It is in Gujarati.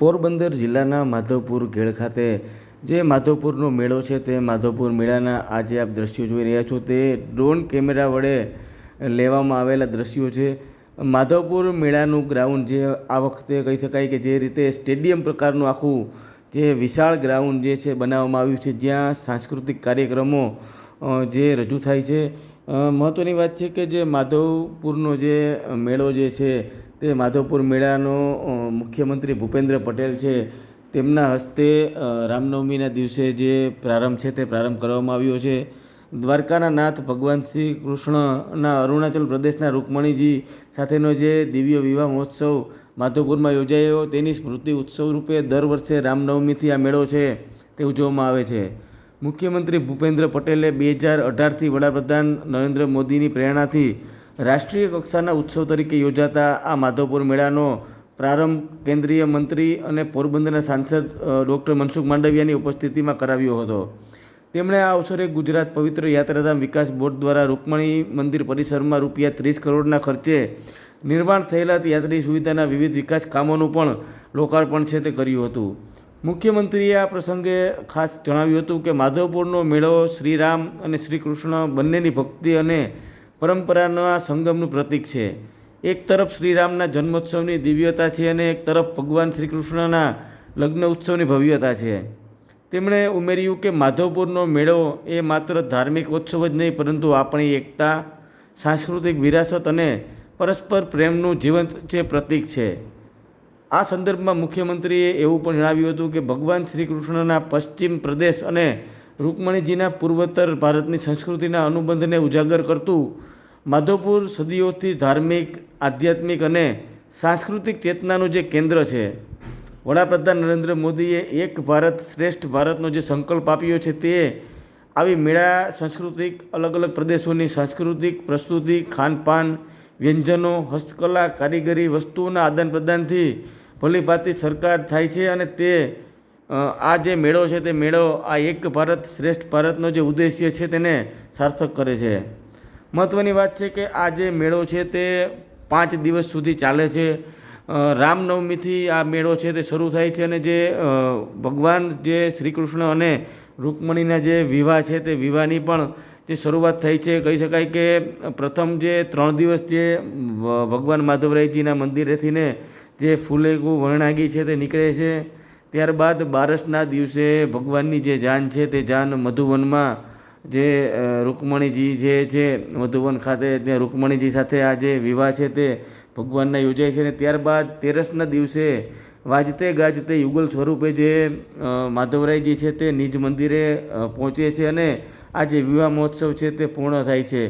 પોરબંદર જિલ્લાના માધવપુર ઘેડ ખાતે જે માધવપુરનો મેળો છે તે માધવપુર મેળાના આજે આપ દ્રશ્યો જોઈ રહ્યા છો. તે ડ્રોન કેમેરા વડે લેવામાં આવેલા દ્રશ્યો છે. માધવપુર મેળાનું ગ્રાઉન્ડ જે આ વખતે કહી શકાય કે જે રીતે સ્ટેડિયમ પ્રકારનું આખું જે વિશાળ ગ્રાઉન્ડ જે છે બનાવવામાં આવ્યું છે, જ્યાં સાંસ્કૃતિક કાર્યક્રમો જે રજૂ થાય છે. મહત્ત્વની વાત છે કે જે માધવપુરનો જે મેળો જે છે તે માધવપુર મેળાનો મુખ્યમંત્રી ભૂપેન્દ્ર પટેલ છે. તેમના હસ્તે રામનવમીના દિવસે જે પ્રારંભ છે તે પ્રારંભ કરવામાં આવ્યો છે. દ્વારકાના નાથ ભગવાન શ્રી કૃષ્ણના અરુણાચલ પ્રદેશના રૂકમણીજી સાથેનો જે દિવ્ય વિવાહ મહોત્સવ માધવપુરમાં યોજાયો, તેની સ્મૃતિ ઉત્સવ રૂપે દર વર્ષે રામનવમીથી આ મેળો છે તે ઉજવવામાં આવે છે. મુખ્યમંત્રી ભૂપેન્દ્ર પટેલે બે હજાર અઢારથી વડાપ્રધાન નરેન્દ્ર મોદીની પ્રેરણાથી રાષ્ટ્રીય કક્ષાના ઉત્સવ તરીકે યોજાતા આ માધવપુર મેળાનો પ્રારંભ કેન્દ્રીય મંત્રી અને પોરબંદરના સાંસદ ડૉક્ટર મનસુખ માંડવિયાની ઉપસ્થિતિમાં કરાવ્યો હતો. તેમણે આ અવસરે ગુજરાત પવિત્ર યાત્રાધામ વિકાસ બોર્ડ દ્વારા રૂકમણી મંદિર પરિસરમાં રૂપિયા ત્રીસ કરોડના ખર્ચે નિર્માણ થયેલા યાત્રી સુવિધાના વિવિધ વિકાસ કામોનું પણ લોકાર્પણ છે તે કર્યું હતું. મુખ્યમંત્રીએ આ પ્રસંગે ખાસ જણાવ્યું હતું કે માધવપુરનો મેળો શ્રીરામ અને શ્રી કૃષ્ણ બંનેની ભક્તિ અને પરંપરાના સંગમનું પ્રતીક છે. એક તરફ શ્રીરામના જન્મોત્સવની દિવ્યતા છે અને એક તરફ ભગવાન શ્રી કૃષ્ણના લગ્ન ઉત્સવની ભવ્યતા છે. તેમણે ઉમેર્યું કે માધવપુરનો મેળો એ માત્ર ધાર્મિક ઉત્સવ જ નહીં, પરંતુ આપણી એકતા, સાંસ્કૃતિક વિરાસત અને પરસ્પર પ્રેમનું જીવંત જે પ્રતીક છે. આ સંદર્ભમાં મુખ્યમંત્રીએ એવું પણ જણાવ્યું હતું કે ભગવાન શ્રી કૃષ્ણના પશ્ચિમ પ્રદેશ અને રૂકમણીજીના પૂર્વોત્તર ભારતની સંસ્કૃતિના અનુબંધને ઉજાગર કરતું માધવપુર સદીઓથી ધાર્મિક, આધ્યાત્મિક અને સાંસ્કૃતિક ચેતનાનું જે કેન્દ્ર છે, વડાપ્રધાન નરેન્દ્ર મોદીએ એક ભારત શ્રેષ્ઠ ભારતનો જે સંકલ્પ આપ્યો છે તે આવી મેળા સાંસ્કૃતિક અલગ અલગ પ્રદેશોની સાંસ્કૃતિક પ્રસ્તુતિ, ખાનપાન, વ્યંજનો, હસ્તકલા, કારીગરી વસ્તુઓના આદાન પ્રદાનથી ભલીભાતી સરકાર થાય છે અને તે આ જે મેળો છે તે મેળો આ એક ભારત શ્રેષ્ઠ ભારતનો જે ઉદ્દેશ્ય છે તેને સાર્થક કરે છે. મહત્ત્વની વાત છે કે આ જે મેળો છે તે પાંચ દિવસ સુધી ચાલે છે. રામનવમીથી આ મેળો છે તે શરૂ થાય છે અને જે ભગવાન જે શ્રી કૃષ્ણ અને રૂકમણીના જે વિવાહ છે તે વિવાહની પણ જે શરૂઆત થઈ છે, કહી શકાય કે પ્રથમ જે ત્રણ દિવસ જે ભગવાન માધવરાયજીના મંદિરેથી ને જે ફૂલેકું વર્ણાગી છે તે નીકળે છે. ત્યારબાદ બારસના દિવસે ભગવાનની જે જાન છે તે જાન મધુવનમાં જે રુકમણીજી જે છે, મધુવન ખાતે ત્યાં રૂકમણીજી સાથે આ જે વિવાહ છે તે ભગવાનના યોજાય છે અને ત્યારબાદ તેરસના દિવસે વાજતે ગાજતે યુગલ સ્વરૂપે જે માધવરાયજી છે તે નિજ મંદિરે પહોંચે છે અને આ જે વિવાહ મહોત્સવ છે તે પૂર્ણ થાય છે.